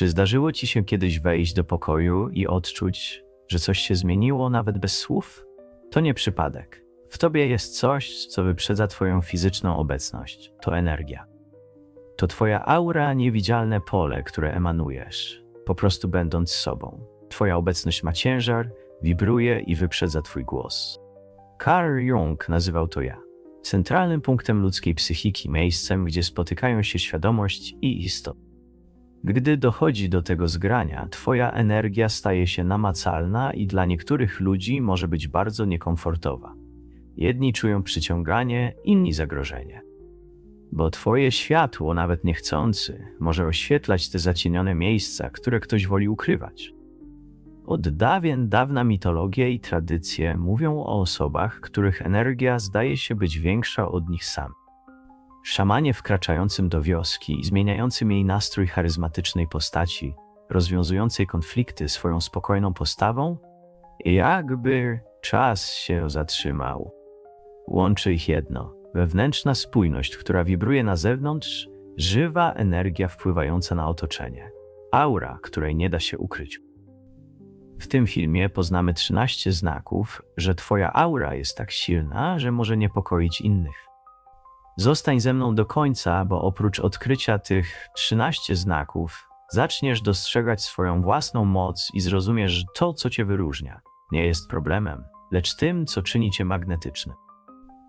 Czy zdarzyło ci się kiedyś wejść do pokoju i odczuć, że coś się zmieniło nawet bez słów? To nie przypadek. W tobie jest coś, co wyprzedza twoją fizyczną obecność. To energia. To twoja aura, niewidzialne pole, które emanujesz, po prostu będąc sobą. Twoja obecność ma ciężar, wibruje i wyprzedza twój głos. Carl Jung nazywał to ja. Centralnym punktem ludzkiej psychiki, miejscem, gdzie spotykają się świadomość i istota. Gdy dochodzi do tego zgrania, Twoja energia staje się namacalna i dla niektórych ludzi może być bardzo niekomfortowa. Jedni czują przyciąganie, inni zagrożenie. Bo Twoje światło, nawet niechcący, może oświetlać te zacienione miejsca, które ktoś woli ukrywać. Od dawien dawna mitologia i tradycje mówią o osobach, których energia zdaje się być większa od nich samych. Szamanie wkraczającym do wioski i zmieniającym jej nastrój charyzmatycznej postaci, rozwiązującej konflikty swoją spokojną postawą, jakby czas się zatrzymał. Łączy ich jedno wewnętrzna spójność, która wibruje na zewnątrz, żywa energia wpływająca na otoczenie, aura, której nie da się ukryć. W tym filmie poznamy 13 znaków, że Twoja aura jest tak silna, że może niepokoić innych. Zostań ze mną do końca, bo oprócz odkrycia tych 13 znaków, zaczniesz dostrzegać swoją własną moc i zrozumiesz, że to, co cię wyróżnia, nie jest problemem, lecz tym, co czyni cię magnetycznym.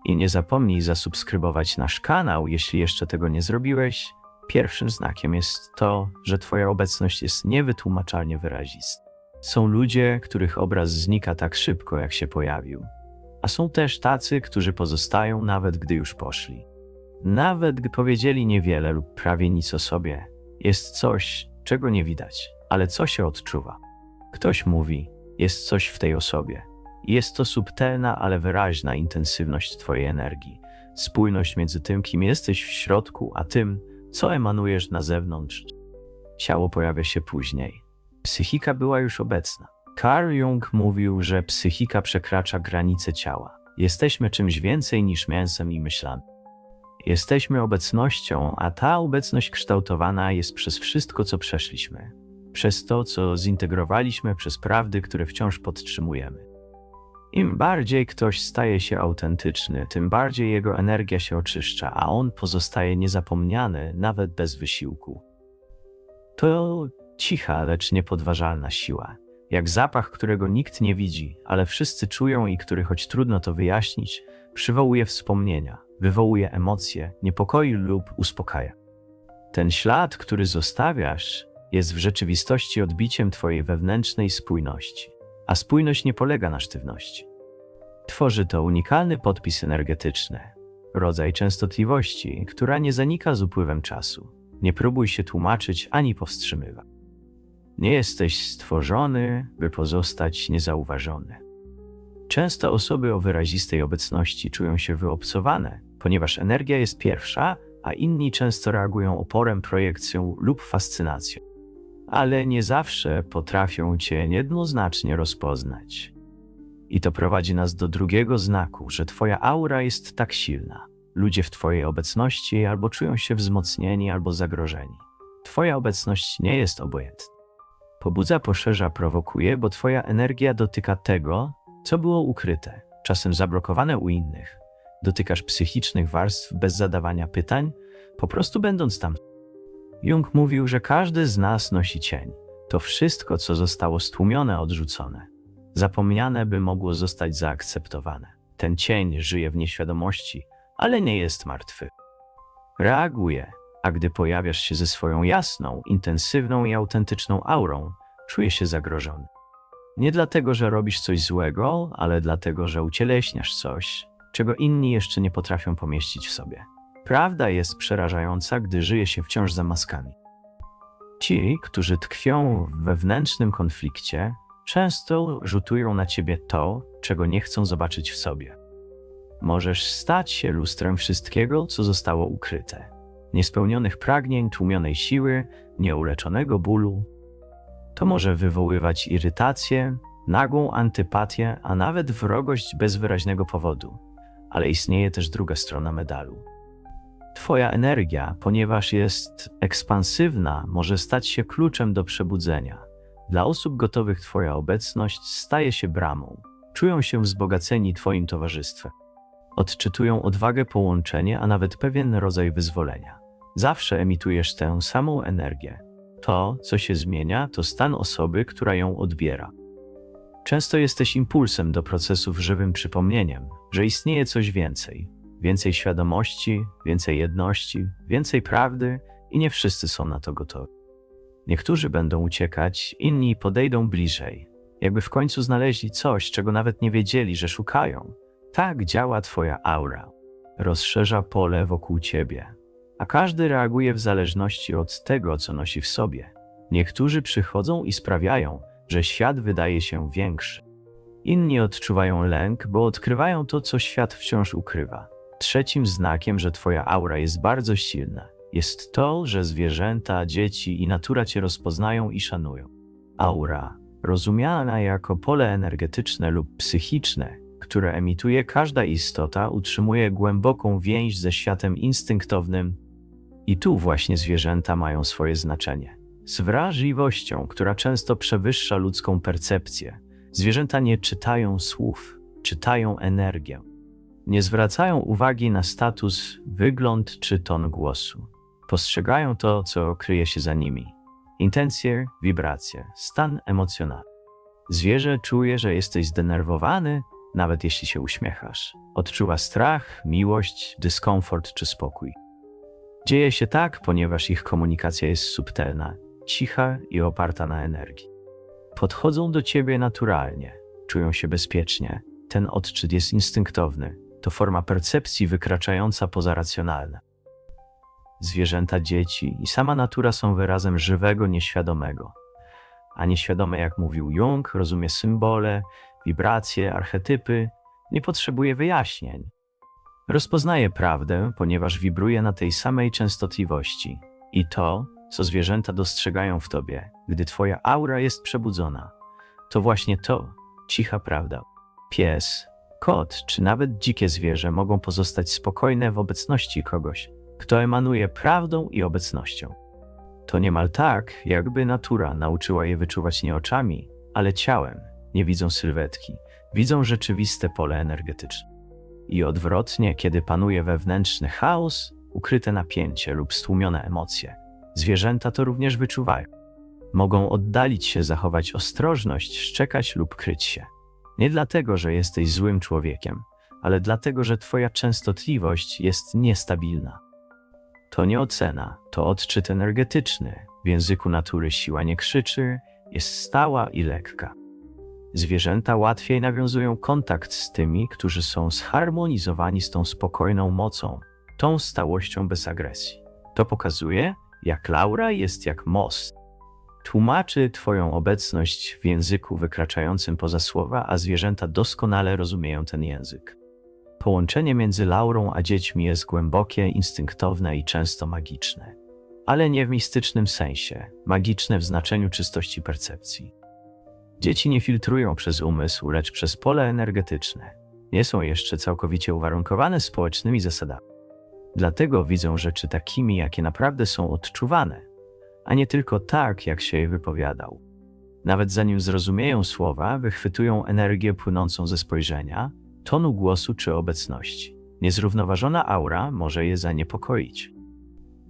I nie zapomnij zasubskrybować nasz kanał, jeśli jeszcze tego nie zrobiłeś. Pierwszym znakiem jest to, że Twoja obecność jest niewytłumaczalnie wyrazista. Są ludzie, których obraz znika tak szybko, jak się pojawił, a są też tacy, którzy pozostają nawet gdy już poszli. Nawet gdy powiedzieli niewiele lub prawie nic o sobie, jest coś, czego nie widać, ale co się odczuwa. Ktoś mówi, jest coś w tej osobie. Jest to subtelna, ale wyraźna intensywność Twojej energii, spójność między tym, kim jesteś w środku, a tym, co emanujesz na zewnątrz. Ciało pojawia się później. Psychika była już obecna. Carl Jung mówił, że psychika przekracza granice ciała. Jesteśmy czymś więcej niż mięsem i myślami. Jesteśmy obecnością, a ta obecność kształtowana jest przez wszystko, co przeszliśmy, przez to, co zintegrowaliśmy, przez prawdy, które wciąż podtrzymujemy. Im bardziej ktoś staje się autentyczny, tym bardziej jego energia się oczyszcza, a on pozostaje niezapomniany nawet bez wysiłku. To cicha, lecz niepodważalna siła, jak zapach, którego nikt nie widzi, ale wszyscy czują i który, choć trudno to wyjaśnić, przywołuje wspomnienia, wywołuje emocje, niepokoi lub uspokaja. Ten ślad, który zostawiasz, jest w rzeczywistości odbiciem Twojej wewnętrznej spójności, a spójność nie polega na sztywności. Tworzy to unikalny podpis energetyczny, rodzaj częstotliwości, która nie zanika z upływem czasu. Nie próbuj się tłumaczyć ani powstrzymywać. Nie jesteś stworzony, by pozostać niezauważony. Często osoby o wyrazistej obecności czują się wyobcowane, ponieważ energia jest pierwsza, a inni często reagują oporem, projekcją lub fascynacją. Ale nie zawsze potrafią cię jednoznacznie rozpoznać. I to prowadzi nas do drugiego znaku, że Twoja aura jest tak silna. Ludzie w Twojej obecności albo czują się wzmocnieni, albo zagrożeni. Twoja obecność nie jest obojętna. Pobudza, poszerza, prowokuje, bo Twoja energia dotyka tego, co było ukryte, czasem zablokowane u innych. Dotykasz psychicznych warstw bez zadawania pytań, po prostu będąc tam. Jung mówił, że każdy z nas nosi cień. To wszystko, co zostało stłumione, odrzucone, zapomniane, by mogło zostać zaakceptowane. Ten cień żyje w nieświadomości, ale nie jest martwy. Reaguje, a gdy pojawiasz się ze swoją jasną, intensywną i autentyczną aurą, czuje się zagrożony. Nie dlatego, że robisz coś złego, ale dlatego, że ucieleśniasz coś, czego inni jeszcze nie potrafią pomieścić w sobie. Prawda jest przerażająca, gdy żyje się wciąż za maskami. Ci, którzy tkwią w wewnętrznym konflikcie, często rzutują na ciebie to, czego nie chcą zobaczyć w sobie. Możesz stać się lustrem wszystkiego, co zostało ukryte. Niespełnionych pragnień, tłumionej siły, nieuleczonego bólu, to może wywoływać irytację, nagłą antypatię, a nawet wrogość bez wyraźnego powodu. Ale istnieje też druga strona medalu. Twoja energia, ponieważ jest ekspansywna, może stać się kluczem do przebudzenia. Dla osób gotowych Twoja obecność staje się bramą. Czują się wzbogaceni Twoim towarzystwem. Odczytują odwagę, połączenie, a nawet pewien rodzaj wyzwolenia. Zawsze emitujesz tę samą energię. To, co się zmienia, to stan osoby, która ją odbiera. Często jesteś impulsem do procesów żywym przypomnieniem, że istnieje coś więcej. Więcej świadomości, więcej jedności, więcej prawdy i nie wszyscy są na to gotowi. Niektórzy będą uciekać, inni podejdą bliżej, jakby w końcu znaleźli coś, czego nawet nie wiedzieli, że szukają. Tak działa Twoja aura. Rozszerza pole wokół Ciebie, a każdy reaguje w zależności od tego, co nosi w sobie. Niektórzy przychodzą i sprawiają, że świat wydaje się większy. Inni odczuwają lęk, bo odkrywają to, co świat wciąż ukrywa. Trzecim znakiem, że Twoja aura jest bardzo silna, jest to, że zwierzęta, dzieci i natura Cię rozpoznają i szanują. Aura, rozumiana jako pole energetyczne lub psychiczne, które emituje każda istota, utrzymuje głęboką więź ze światem instynktownym. I tu właśnie zwierzęta mają swoje znaczenie. Z wrażliwością, która często przewyższa ludzką percepcję, zwierzęta nie czytają słów, czytają energię. Nie zwracają uwagi na status, wygląd czy ton głosu. Postrzegają to, co kryje się za nimi. Intencje, wibracje, stan emocjonalny. Zwierzę czuje, że jesteś zdenerwowany, nawet jeśli się uśmiechasz. Odczuwa strach, miłość, dyskomfort czy spokój. Dzieje się tak, ponieważ ich komunikacja jest subtelna, cicha i oparta na energii. Podchodzą do ciebie naturalnie, czują się bezpiecznie. Ten odczyt jest instynktowny, to forma percepcji wykraczająca poza racjonalne. Zwierzęta, dzieci i sama natura są wyrazem żywego, nieświadomego. A nieświadome, jak mówił Jung, rozumie symbole, wibracje, archetypy, nie potrzebuje wyjaśnień. Rozpoznaje prawdę, ponieważ wibruje na tej samej częstotliwości. I to, co zwierzęta dostrzegają w tobie, gdy twoja aura jest przebudzona, to właśnie to, cicha prawda. Pies, kot czy nawet dzikie zwierzę mogą pozostać spokojne w obecności kogoś, kto emanuje prawdą i obecnością. To niemal tak, jakby natura nauczyła je wyczuwać nie oczami, ale ciałem. Nie widzą sylwetki, widzą rzeczywiste pole energetyczne. I odwrotnie, kiedy panuje wewnętrzny chaos, ukryte napięcie lub stłumione emocje, zwierzęta to również wyczuwają. Mogą oddalić się, zachować ostrożność, szczekać lub kryć się. Nie dlatego, że jesteś złym człowiekiem, ale dlatego, że Twoja częstotliwość jest niestabilna. To nie ocena, to odczyt energetyczny. W języku natury siła nie krzyczy, jest stała i lekka. Zwierzęta łatwiej nawiązują kontakt z tymi, którzy są zharmonizowani z tą spokojną mocą, tą stałością bez agresji. To pokazuje, jak Laura jest jak most. Tłumaczy Twoją obecność w języku wykraczającym poza słowa, a zwierzęta doskonale rozumieją ten język. Połączenie między Laurą a dziećmi jest głębokie, instynktowne i często magiczne. Ale nie w mistycznym sensie, magiczne w znaczeniu czystości percepcji. Dzieci nie filtrują przez umysł, lecz przez pole energetyczne. Nie są jeszcze całkowicie uwarunkowane społecznymi zasadami. Dlatego widzą rzeczy takimi, jakie naprawdę są odczuwane, a nie tylko tak, jak się je wypowiadał. Nawet zanim zrozumieją słowa, wychwytują energię płynącą ze spojrzenia, tonu głosu czy obecności. Niezrównoważona aura może je zaniepokoić.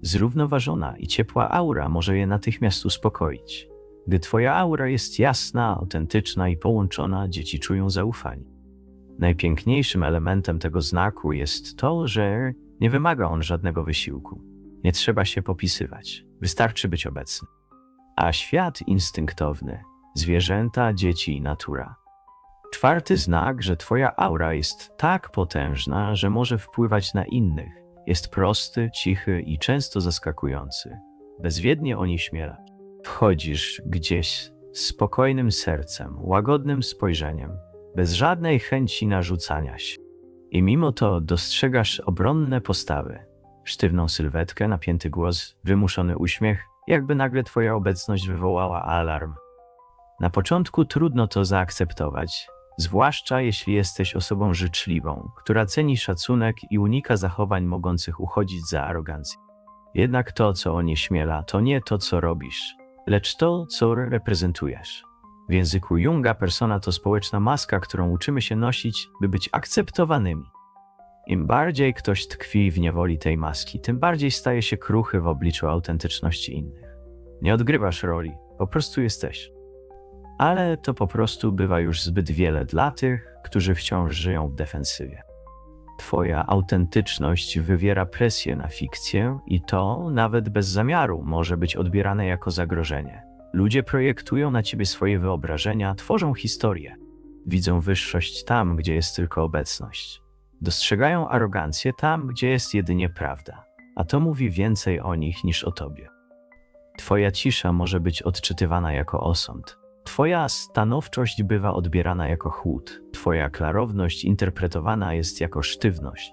Zrównoważona i ciepła aura może je natychmiast uspokoić. Gdy Twoja aura jest jasna, autentyczna i połączona, dzieci czują zaufanie. Najpiękniejszym elementem tego znaku jest to, że nie wymaga on żadnego wysiłku. Nie trzeba się popisywać, wystarczy być obecny. A świat instynktowny, zwierzęta, dzieci i natura. Czwarty znak, że Twoja aura jest tak potężna, że może wpływać na innych. Jest prosty, cichy i często zaskakujący. Bezwiednie o niej śmielać. Wchodzisz gdzieś spokojnym sercem, łagodnym spojrzeniem, bez żadnej chęci narzucania się. I mimo to dostrzegasz obronne postawy, sztywną sylwetkę, napięty głos, wymuszony uśmiech, jakby nagle twoja obecność wywołała alarm. Na początku trudno to zaakceptować, zwłaszcza jeśli jesteś osobą życzliwą, która ceni szacunek i unika zachowań mogących uchodzić za arogancję. Jednak to, co onieśmiela, to nie to, co robisz, lecz to, co reprezentujesz. W języku Junga persona to społeczna maska, którą uczymy się nosić, by być akceptowanymi. Im bardziej ktoś tkwi w niewoli tej maski, tym bardziej staje się kruchy w obliczu autentyczności innych. Nie odgrywasz roli, po prostu jesteś. Ale to po prostu bywa już zbyt wiele dla tych, którzy wciąż żyją w defensywie. Twoja autentyczność wywiera presję na fikcję i to, nawet bez zamiaru, może być odbierane jako zagrożenie. Ludzie projektują na ciebie swoje wyobrażenia, tworzą historię. Widzą wyższość tam, gdzie jest tylko obecność. Dostrzegają arogancję tam, gdzie jest jedynie prawda, a to mówi więcej o nich niż o tobie. Twoja cisza może być odczytywana jako osąd. Twoja stanowczość bywa odbierana jako chłód, Twoja klarowność interpretowana jest jako sztywność.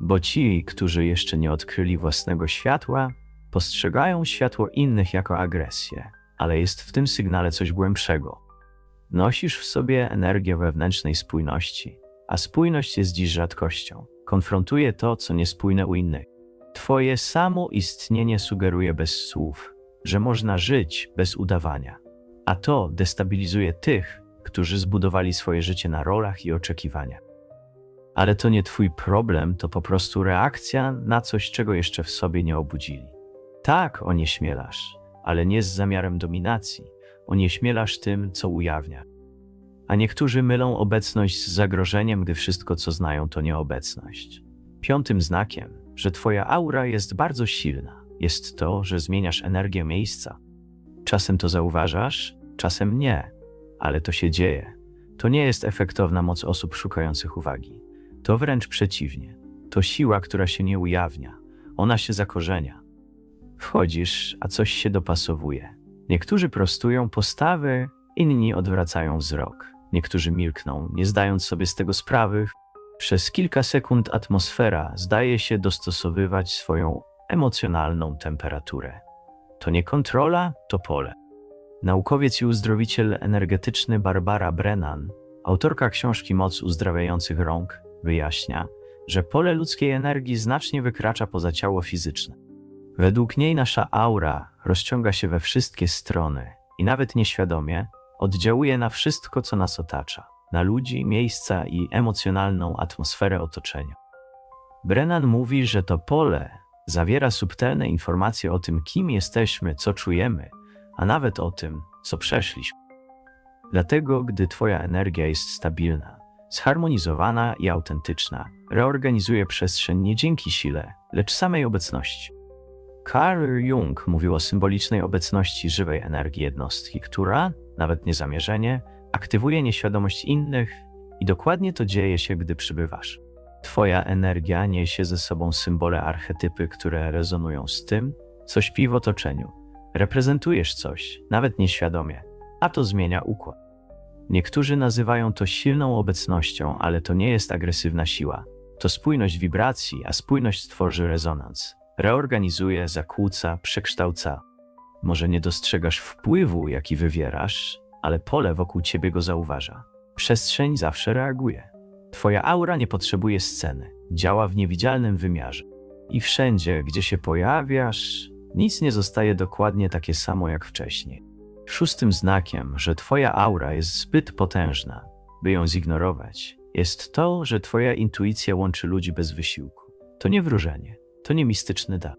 Bo ci, którzy jeszcze nie odkryli własnego światła, postrzegają światło innych jako agresję, ale jest w tym sygnale coś głębszego. Nosisz w sobie energię wewnętrznej spójności, a spójność jest dziś rzadkością. Konfrontuje to, co niespójne u innych. Twoje samo istnienie sugeruje bez słów, że można żyć bez udawania, a to destabilizuje tych, którzy zbudowali swoje życie na rolach i oczekiwaniach. Ale to nie Twój problem, to po prostu reakcja na coś, czego jeszcze w sobie nie obudzili. Tak, onieśmielasz, ale nie z zamiarem dominacji. Onieśmielasz tym, co ujawnia. A niektórzy mylą obecność z zagrożeniem, gdy wszystko, co znają, to nieobecność. Piątym znakiem, że Twoja aura jest bardzo silna, jest to, że zmieniasz energię miejsca. Czasem to zauważasz, czasem nie, ale to się dzieje. To nie jest efektowna moc osób szukających uwagi. To wręcz przeciwnie. To siła, która się nie ujawnia. Ona się zakorzenia. Wchodzisz, a coś się dopasowuje. Niektórzy prostują postawy, inni odwracają wzrok. Niektórzy milkną, nie zdając sobie z tego sprawy. Przez kilka sekund atmosfera zdaje się dostosowywać swoją emocjonalną temperaturę. To nie kontrola, to pole. Naukowiec i uzdrowiciel energetyczny Barbara Brennan, autorka książki Moc uzdrawiających rąk, wyjaśnia, że pole ludzkiej energii znacznie wykracza poza ciało fizyczne. Według niej nasza aura rozciąga się we wszystkie strony i nawet nieświadomie oddziałuje na wszystko, co nas otacza, na ludzi, miejsca i emocjonalną atmosferę otoczenia. Brennan mówi, że to pole zawiera subtelne informacje o tym, kim jesteśmy, co czujemy, a nawet o tym, co przeszliśmy. Dlatego, gdy Twoja energia jest stabilna, zharmonizowana i autentyczna, reorganizuje przestrzeń nie dzięki sile, lecz samej obecności. Carl Jung mówił o symbolicznej obecności żywej energii jednostki, która, nawet niezamierzenie, aktywuje nieświadomość innych i dokładnie to dzieje się, gdy przybywasz. Twoja energia niesie ze sobą symbole, archetypy, które rezonują z tym, co śpi w otoczeniu. Reprezentujesz coś, nawet nieświadomie, a to zmienia układ. Niektórzy nazywają to silną obecnością, ale to nie jest agresywna siła. To spójność wibracji, a spójność tworzy rezonans. Reorganizuje, zakłóca, przekształca. Może nie dostrzegasz wpływu, jaki wywierasz, ale pole wokół ciebie go zauważa. Przestrzeń zawsze reaguje. Twoja aura nie potrzebuje sceny, działa w niewidzialnym wymiarze. I wszędzie, gdzie się pojawiasz, nic nie zostaje dokładnie takie samo jak wcześniej. Szóstym znakiem, że Twoja aura jest zbyt potężna, by ją zignorować, jest to, że Twoja intuicja łączy ludzi bez wysiłku. To nie wróżenie, to nie mistyczny dar.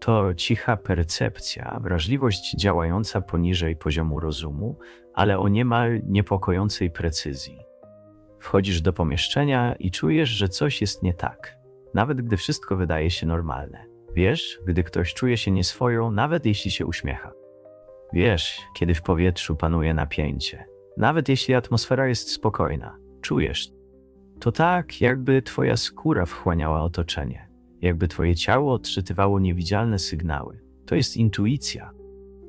To cicha percepcja, wrażliwość działająca poniżej poziomu rozumu, ale o niemal niepokojącej precyzji. Wchodzisz do pomieszczenia i czujesz, że coś jest nie tak, nawet gdy wszystko wydaje się normalne. Wiesz, gdy ktoś czuje się nieswoją, nawet jeśli się uśmiecha. Wiesz, kiedy w powietrzu panuje napięcie, nawet jeśli atmosfera jest spokojna. Czujesz. To tak, jakby twoja skóra wchłaniała otoczenie, jakby twoje ciało odczytywało niewidzialne sygnały. To jest intuicja.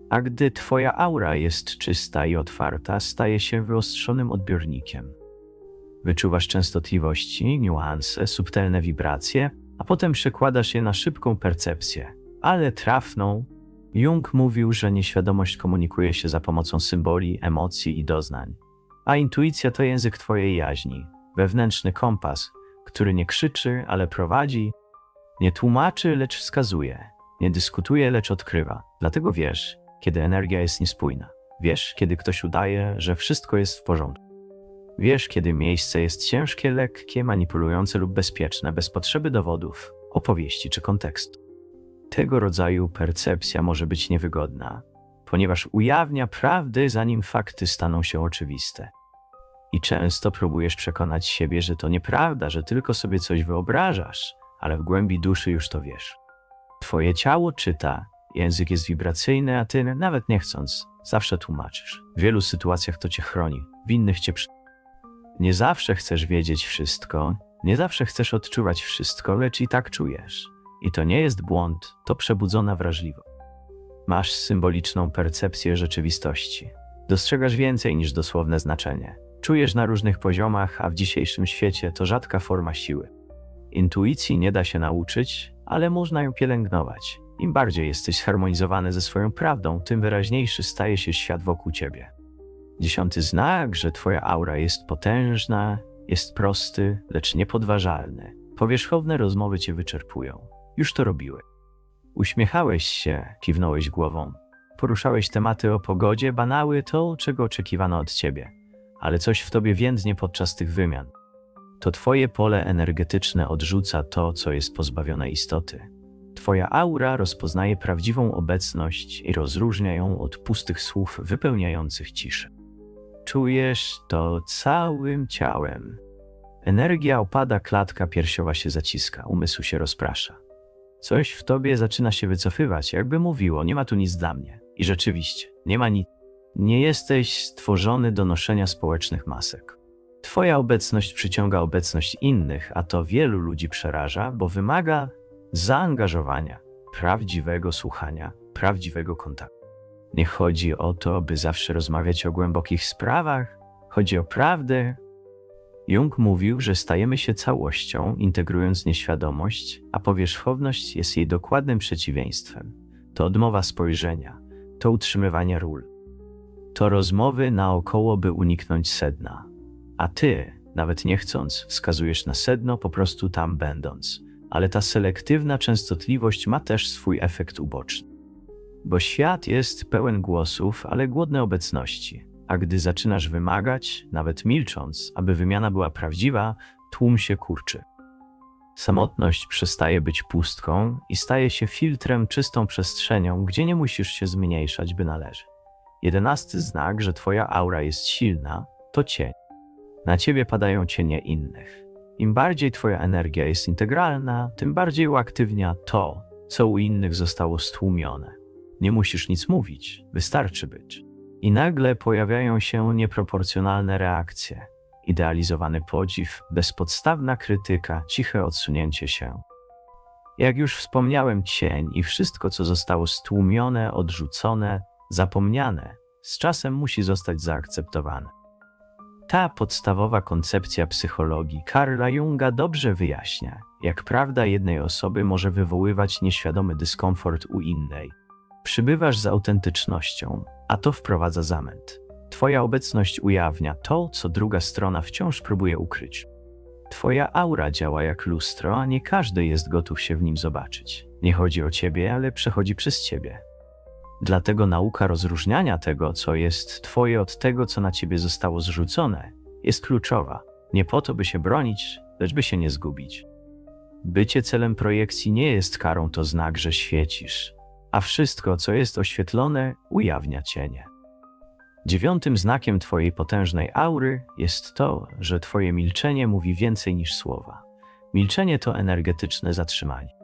A gdy twoja aura jest czysta i otwarta, staje się wyostrzonym odbiornikiem. Wyczuwasz częstotliwości, niuanse, subtelne wibracje, a potem przekładasz je na szybką percepcję, ale trafną. Jung mówił, że nieświadomość komunikuje się za pomocą symboli, emocji i doznań. A intuicja to język twojej jaźni, wewnętrzny kompas, który nie krzyczy, ale prowadzi, nie tłumaczy, lecz wskazuje, nie dyskutuje, lecz odkrywa. Dlatego wiesz, kiedy energia jest niespójna. Wiesz, kiedy ktoś udaje, że wszystko jest w porządku. Wiesz, kiedy miejsce jest ciężkie, lekkie, manipulujące lub bezpieczne, bez potrzeby dowodów, opowieści czy kontekstu. Tego rodzaju percepcja może być niewygodna, ponieważ ujawnia prawdy, zanim fakty staną się oczywiste. I często próbujesz przekonać siebie, że to nieprawda, że tylko sobie coś wyobrażasz, ale w głębi duszy już to wiesz. Twoje ciało czyta, język jest wibracyjny, a ty, nawet nie chcąc, zawsze tłumaczysz. W wielu sytuacjach to cię chroni, w innych cię przy... Nie zawsze chcesz wiedzieć wszystko, nie zawsze chcesz odczuwać wszystko, lecz i tak czujesz. I to nie jest błąd, to przebudzona wrażliwość. Masz symboliczną percepcję rzeczywistości. Dostrzegasz więcej niż dosłowne znaczenie. Czujesz na różnych poziomach, a w dzisiejszym świecie to rzadka forma siły. Intuicji nie da się nauczyć, ale można ją pielęgnować. Im bardziej jesteś zharmonizowany ze swoją prawdą, tym wyraźniejszy staje się świat wokół ciebie. Dziesiąty znak, że twoja aura jest potężna, jest prosty, lecz niepodważalny. Powierzchowne rozmowy cię wyczerpują. Już to robiły. Uśmiechałeś się, kiwnąłeś głową. Poruszałeś tematy o pogodzie, banały to, czego oczekiwano od ciebie. Ale coś w tobie więdnie podczas tych wymian. To twoje pole energetyczne odrzuca to, co jest pozbawione istoty. Twoja aura rozpoznaje prawdziwą obecność i rozróżnia ją od pustych słów wypełniających ciszę. Czujesz to całym ciałem. Energia opada, klatka piersiowa się zaciska, umysł się rozprasza. Coś w tobie zaczyna się wycofywać, jakby mówiło: Nie ma tu nic dla mnie. I rzeczywiście, nie ma nic. Nie jesteś stworzony do noszenia społecznych masek. Twoja obecność przyciąga obecność innych, a to wielu ludzi przeraża, bo wymaga zaangażowania, prawdziwego słuchania, prawdziwego kontaktu. Nie chodzi o to, by zawsze rozmawiać o głębokich sprawach, chodzi o prawdę. Jung mówił, że stajemy się całością, integrując nieświadomość, a powierzchowność jest jej dokładnym przeciwieństwem. To odmowa spojrzenia, to utrzymywanie ról. To rozmowy naokoło, by uniknąć sedna. A ty, nawet nie chcąc, wskazujesz na sedno, po prostu tam będąc. Ale ta selektywna częstotliwość ma też swój efekt uboczny. Bo świat jest pełen głosów, ale głodny obecności. A gdy zaczynasz wymagać, nawet milcząc, aby wymiana była prawdziwa, tłum się kurczy. Samotność przestaje być pustką i staje się filtrem, czystą przestrzenią, gdzie nie musisz się zmniejszać, by należeć. Jedenasty znak, że twoja aura jest silna, to cień. Na ciebie padają cienie innych. Im bardziej twoja energia jest integralna, tym bardziej uaktywnia to, co u innych zostało stłumione. Nie musisz nic mówić, wystarczy być. I nagle pojawiają się nieproporcjonalne reakcje. Idealizowany podziw, bezpodstawna krytyka, ciche odsunięcie się. Jak już wspomniałem, cień i wszystko, co zostało stłumione, odrzucone, zapomniane, z czasem musi zostać zaakceptowane. Ta podstawowa koncepcja psychologii Karla Junga dobrze wyjaśnia, jak prawda jednej osoby może wywoływać nieświadomy dyskomfort u innej. Przybywasz z autentycznością, a to wprowadza zamęt. Twoja obecność ujawnia to, co druga strona wciąż próbuje ukryć. Twoja aura działa jak lustro, a nie każdy jest gotów się w nim zobaczyć. Nie chodzi o ciebie, ale przechodzi przez ciebie. Dlatego nauka rozróżniania tego, co jest Twoje, od tego, co na Ciebie zostało zrzucone, jest kluczowa. Nie po to, by się bronić, lecz by się nie zgubić. Bycie celem projekcji nie jest karą, to znak, że świecisz, a wszystko, co jest oświetlone, ujawnia cienie. Dziewiątym znakiem Twojej potężnej aury jest to, że Twoje milczenie mówi więcej niż słowa. Milczenie to energetyczne zatrzymanie.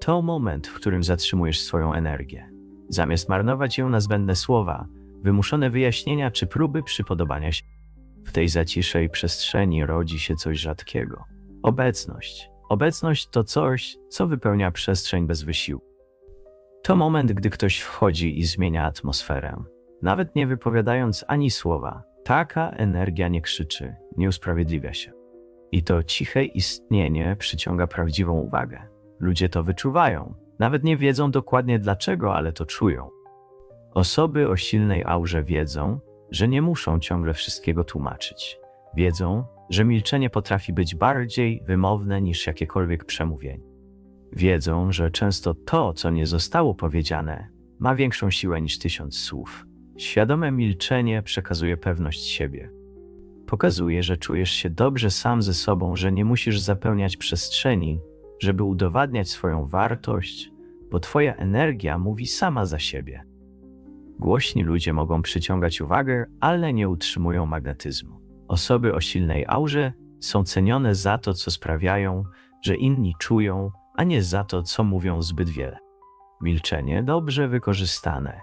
To moment, w którym zatrzymujesz swoją energię zamiast marnować ją na zbędne słowa, wymuszone wyjaśnienia czy próby przypodobania się. W tej zaciszej przestrzeni rodzi się coś rzadkiego. Obecność. Obecność to coś, co wypełnia przestrzeń bez wysiłku. To moment, gdy ktoś wchodzi i zmienia atmosferę, nawet nie wypowiadając ani słowa. Taka energia nie krzyczy, nie usprawiedliwia się. I to ciche istnienie przyciąga prawdziwą uwagę. Ludzie to wyczuwają, nawet nie wiedzą dokładnie dlaczego, ale to czują. Osoby o silnej aurze wiedzą, że nie muszą ciągle wszystkiego tłumaczyć. Wiedzą, że milczenie potrafi być bardziej wymowne niż jakiekolwiek przemówienie. Wiedzą, że często to, co nie zostało powiedziane, ma większą siłę niż tysiąc słów. Świadome milczenie przekazuje pewność siebie. Pokazuje, że czujesz się dobrze sam ze sobą, że nie musisz zapełniać przestrzeni, żeby udowadniać swoją wartość, bo Twoja energia mówi sama za siebie. Głośni ludzie mogą przyciągać uwagę, ale nie utrzymują magnetyzmu. Osoby o silnej aurze są cenione za to, co sprawiają, że inni czują, a nie za to, co mówią zbyt wiele. Milczenie, dobrze wykorzystane,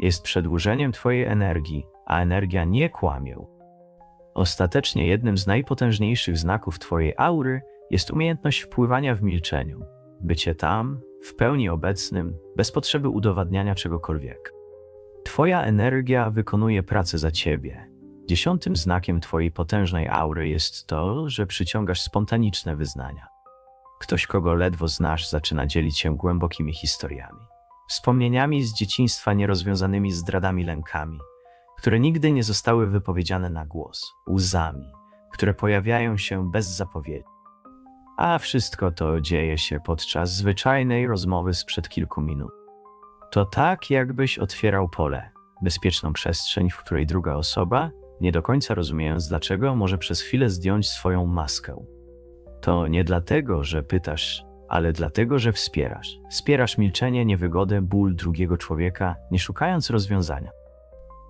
jest przedłużeniem Twojej energii, a energia nie kłamie. Ostatecznie jednym z najpotężniejszych znaków Twojej aury jest umiejętność wpływania w milczeniu, bycie tam, w pełni obecnym, bez potrzeby udowadniania czegokolwiek. Twoja energia wykonuje pracę za Ciebie. Dziesiątym znakiem Twojej potężnej aury jest to, że przyciągasz spontaniczne wyznania. Ktoś, kogo ledwo znasz, zaczyna dzielić się głębokimi historiami. Wspomnieniami z dzieciństwa nierozwiązanymi zdradami lękami, które nigdy nie zostały wypowiedziane na głos, łzami, które pojawiają się bez zapowiedzi. A wszystko to dzieje się podczas zwyczajnej rozmowy sprzed kilku minut. To tak, jakbyś otwierał pole, bezpieczną przestrzeń, w której druga osoba, nie do końca rozumiejąc dlaczego, może przez chwilę zdjąć swoją maskę. To nie dlatego, że pytasz, ale dlatego, że wspierasz. Wspierasz milczenie, niewygodę, ból drugiego człowieka, nie szukając rozwiązania.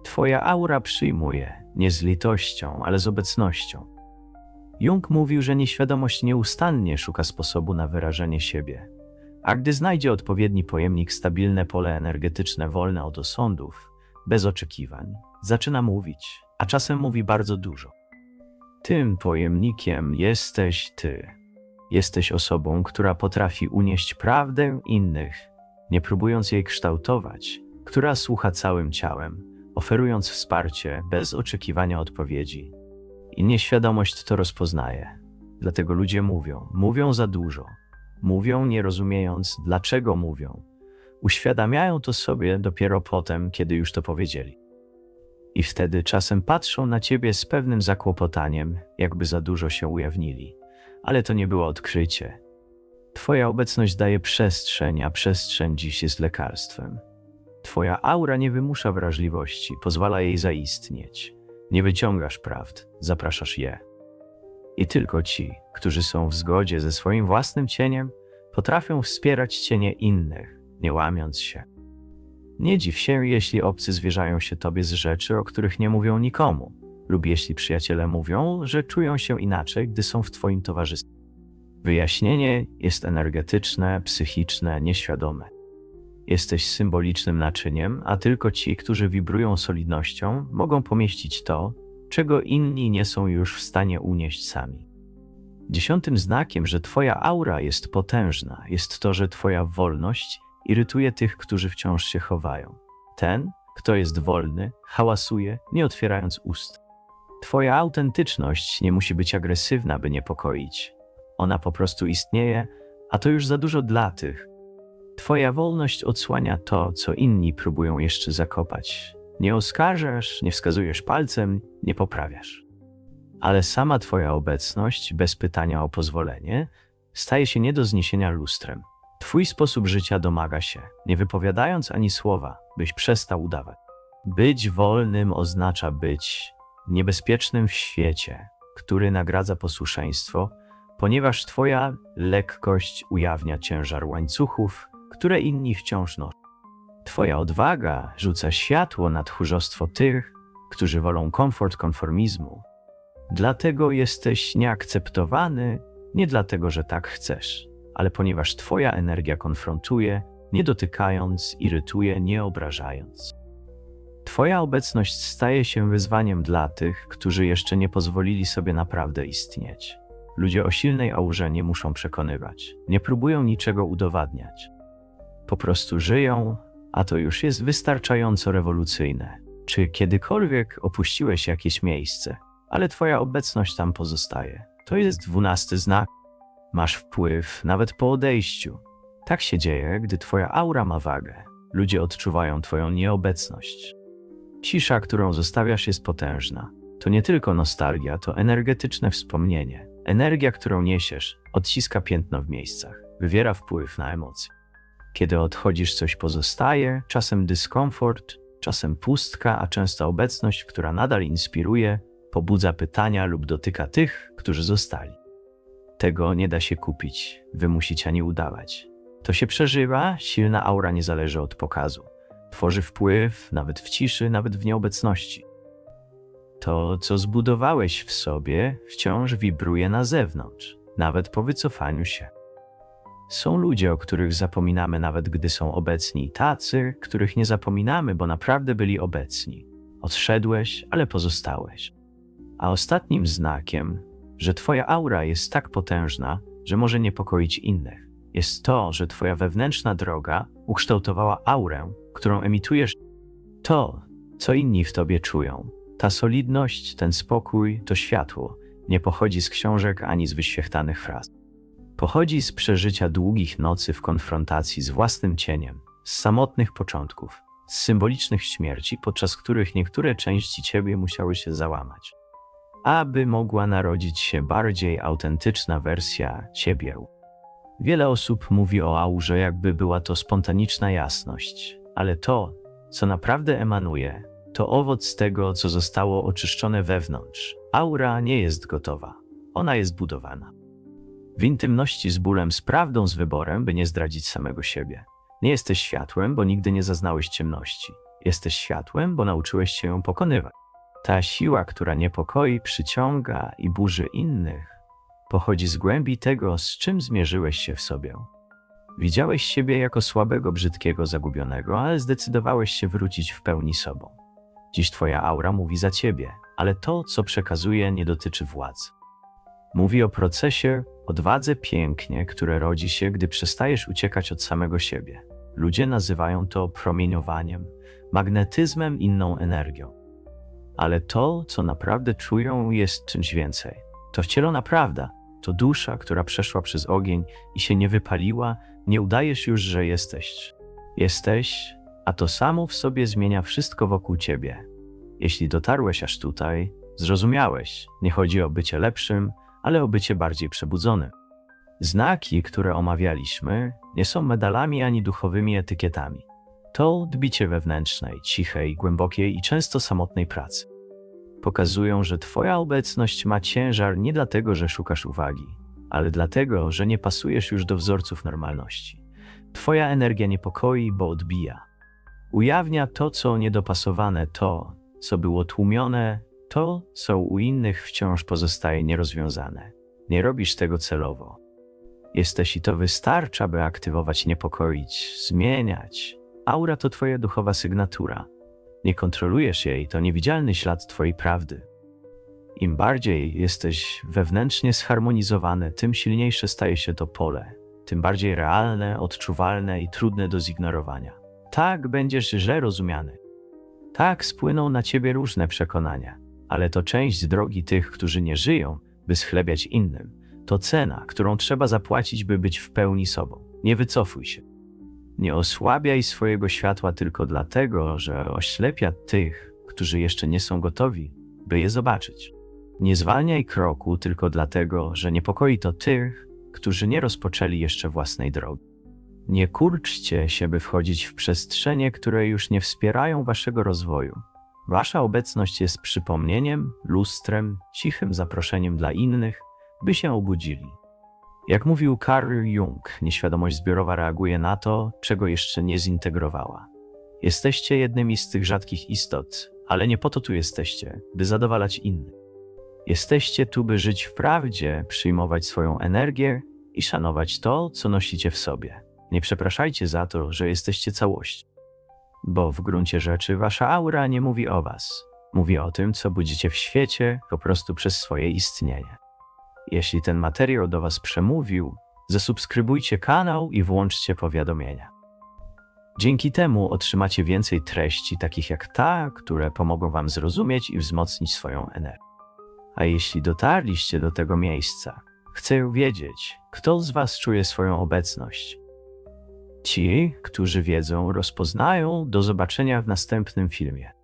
Twoja aura przyjmuje, nie z litością, ale z obecnością. Jung mówił, że nieświadomość nieustannie szuka sposobu na wyrażenie siebie, a gdy znajdzie odpowiedni pojemnik, stabilne pole energetyczne wolne od osądów, bez oczekiwań, zaczyna mówić, a czasem mówi bardzo dużo. Tym pojemnikiem jesteś ty. Jesteś osobą, która potrafi unieść prawdę innych, nie próbując jej kształtować, która słucha całym ciałem, oferując wsparcie bez oczekiwania odpowiedzi. I nieświadomość to rozpoznaje. Dlatego ludzie mówią, mówią za dużo, mówią nie rozumiejąc, dlaczego mówią. Uświadamiają to sobie dopiero potem, kiedy już to powiedzieli. I wtedy czasem patrzą na ciebie z pewnym zakłopotaniem, jakby za dużo się ujawnili. Ale to nie było odkrycie. Twoja obecność daje przestrzeń, a przestrzeń dziś jest lekarstwem. Twoja aura nie wymusza wrażliwości, pozwala jej zaistnieć. Nie wyciągasz prawd, zapraszasz je. I tylko ci, którzy są w zgodzie ze swoim własnym cieniem, potrafią wspierać cienie innych, nie łamiąc się. Nie dziw się, jeśli obcy zwierzają się tobie z rzeczy, o których nie mówią nikomu, lub jeśli przyjaciele mówią, że czują się inaczej, gdy są w twoim towarzystwie. Wyjaśnienie jest energetyczne, psychiczne, nieświadome. Jesteś symbolicznym naczyniem, a tylko ci, którzy wibrują solidnością, mogą pomieścić to, czego inni nie są już w stanie unieść sami. Dziesiątym znakiem, że Twoja aura jest potężna, jest to, że Twoja wolność irytuje tych, którzy wciąż się chowają. Ten, kto jest wolny, hałasuje, nie otwierając ust. Twoja autentyczność nie musi być agresywna, by niepokoić. Ona po prostu istnieje, a to już za dużo dla tych. Twoja wolność odsłania to, co inni próbują jeszcze zakopać. Nie oskarżasz, nie wskazujesz palcem, nie poprawiasz. Ale sama Twoja obecność, bez pytania o pozwolenie, staje się nie do zniesienia lustrem. Twój sposób życia domaga się, nie wypowiadając ani słowa, byś przestał udawać. Być wolnym oznacza być niebezpiecznym w świecie, który nagradza posłuszeństwo, ponieważ Twoja lekkość ujawnia ciężar łańcuchów, które inni wciąż noszą. Twoja odwaga rzuca światło na tchórzostwo tych, którzy wolą komfort konformizmu. Dlatego jesteś nieakceptowany, nie dlatego, że tak chcesz, ale ponieważ Twoja energia konfrontuje, nie dotykając, irytuje, nie obrażając. Twoja obecność staje się wyzwaniem dla tych, którzy jeszcze nie pozwolili sobie naprawdę istnieć. Ludzie o silnej aurze nie muszą przekonywać, nie próbują niczego udowadniać. Po prostu żyją, a to już jest wystarczająco rewolucyjne. Czy kiedykolwiek opuściłeś jakieś miejsce, ale Twoja obecność tam pozostaje? To jest dwunasty znak. Masz wpływ nawet po odejściu. Tak się dzieje, gdy Twoja aura ma wagę. Ludzie odczuwają Twoją nieobecność. Cisza, którą zostawiasz, jest potężna. To nie tylko nostalgia, to energetyczne wspomnienie. Energia, którą niesiesz, odciska piętno w miejscach, wywiera wpływ na emocje. Kiedy odchodzisz, coś pozostaje, czasem dyskomfort, czasem pustka, a często obecność, która nadal inspiruje, pobudza pytania lub dotyka tych, którzy zostali. Tego nie da się kupić, wymusić ani udawać. To się przeżywa, silna aura nie zależy od pokazu. Tworzy wpływ, nawet w ciszy, nawet w nieobecności. To, co zbudowałeś w sobie, wciąż wibruje na zewnątrz, nawet po wycofaniu się. Są ludzie, o których zapominamy, nawet gdy są obecni, tacy, których nie zapominamy, bo naprawdę byli obecni. Odszedłeś, ale pozostałeś. A ostatnim znakiem, że Twoja aura jest tak potężna, że może niepokoić innych, jest to, że Twoja wewnętrzna droga ukształtowała aurę, którą emitujesz. To, co inni w Tobie czują, ta solidność, ten spokój, to światło, nie pochodzi z książek ani z wyświechtanych fraz. Pochodzi z przeżycia długich nocy w konfrontacji z własnym cieniem, z samotnych początków, z symbolicznych śmierci, podczas których niektóre części ciebie musiały się załamać, aby mogła narodzić się bardziej autentyczna wersja ciebie. Wiele osób mówi o aurze, jakby była to spontaniczna jasność, ale to, co naprawdę emanuje, to owoc tego, co zostało oczyszczone wewnątrz. Aura nie jest gotowa, ona jest budowana. W intymności z bólem, z prawdą, z wyborem, by nie zdradzić samego siebie. Nie jesteś światłem, bo nigdy nie zaznałeś ciemności. Jesteś światłem, bo nauczyłeś się ją pokonywać. Ta siła, która niepokoi, przyciąga i burzy innych, pochodzi z głębi tego, z czym zmierzyłeś się w sobie. Widziałeś siebie jako słabego, brzydkiego, zagubionego, ale zdecydowałeś się wrócić w pełni sobą. Dziś twoja aura mówi za ciebie, ale to, co przekazuje, nie dotyczy władzy. Mówi o procesie, odwadze pięknie, które rodzi się, gdy przestajesz uciekać od samego siebie. Ludzie nazywają to promieniowaniem, magnetyzmem, inną energią. Ale to, co naprawdę czują, jest czymś więcej. To wcielona prawda, to dusza, która przeszła przez ogień i się nie wypaliła, nie udajesz już, że jesteś. Jesteś, a to samo w sobie zmienia wszystko wokół ciebie. Jeśli dotarłeś aż tutaj, zrozumiałeś, nie chodzi o bycie lepszym, ale o bycie bardziej przebudzonym. Znaki, które omawialiśmy, nie są medalami ani duchowymi etykietami. To odbicie wewnętrznej, cichej, głębokiej i często samotnej pracy. Pokazują, że Twoja obecność ma ciężar nie dlatego, że szukasz uwagi, ale dlatego, że nie pasujesz już do wzorców normalności. Twoja energia niepokoi, bo odbija. Ujawnia to, co niedopasowane, to, co było tłumione, to, co u innych wciąż pozostaje nierozwiązane. Nie robisz tego celowo. Jesteś i to wystarcza, by aktywować, niepokoić, zmieniać. Aura to twoja duchowa sygnatura. Nie kontrolujesz jej, to niewidzialny ślad twojej prawdy. Im bardziej jesteś wewnętrznie zharmonizowany, tym silniejsze staje się to pole, tym bardziej realne, odczuwalne i trudne do zignorowania. Tak będziesz źle rozumiany. Tak spłyną na ciebie różne przekonania, ale to część drogi tych, którzy nie żyją, by schlebiać innym. To cena, którą trzeba zapłacić, by być w pełni sobą. Nie wycofuj się. Nie osłabiaj swojego światła tylko dlatego, że oślepia tych, którzy jeszcze nie są gotowi, by je zobaczyć. Nie zwalniaj kroku tylko dlatego, że niepokoi to tych, którzy nie rozpoczęli jeszcze własnej drogi. Nie kurczcie się, by wchodzić w przestrzenie, które już nie wspierają waszego rozwoju. Wasza obecność jest przypomnieniem, lustrem, cichym zaproszeniem dla innych, by się obudzili. Jak mówił Carl Jung, nieświadomość zbiorowa reaguje na to, czego jeszcze nie zintegrowała. Jesteście jednymi z tych rzadkich istot, ale nie po to tu jesteście, by zadowalać innych. Jesteście tu, by żyć w prawdzie, przyjmować swoją energię i szanować to, co nosicie w sobie. Nie przepraszajcie za to, że jesteście całością. Bo w gruncie rzeczy wasza aura nie mówi o was. Mówi o tym, co budzicie w świecie po prostu przez swoje istnienie. Jeśli ten materiał do was przemówił, zasubskrybujcie kanał i włączcie powiadomienia. Dzięki temu otrzymacie więcej treści takich jak ta, które pomogą wam zrozumieć i wzmocnić swoją energię. A jeśli dotarliście do tego miejsca, chcę wiedzieć, kto z was czuje swoją obecność Ci, którzy wiedzą, rozpoznają. Do zobaczenia w następnym filmie.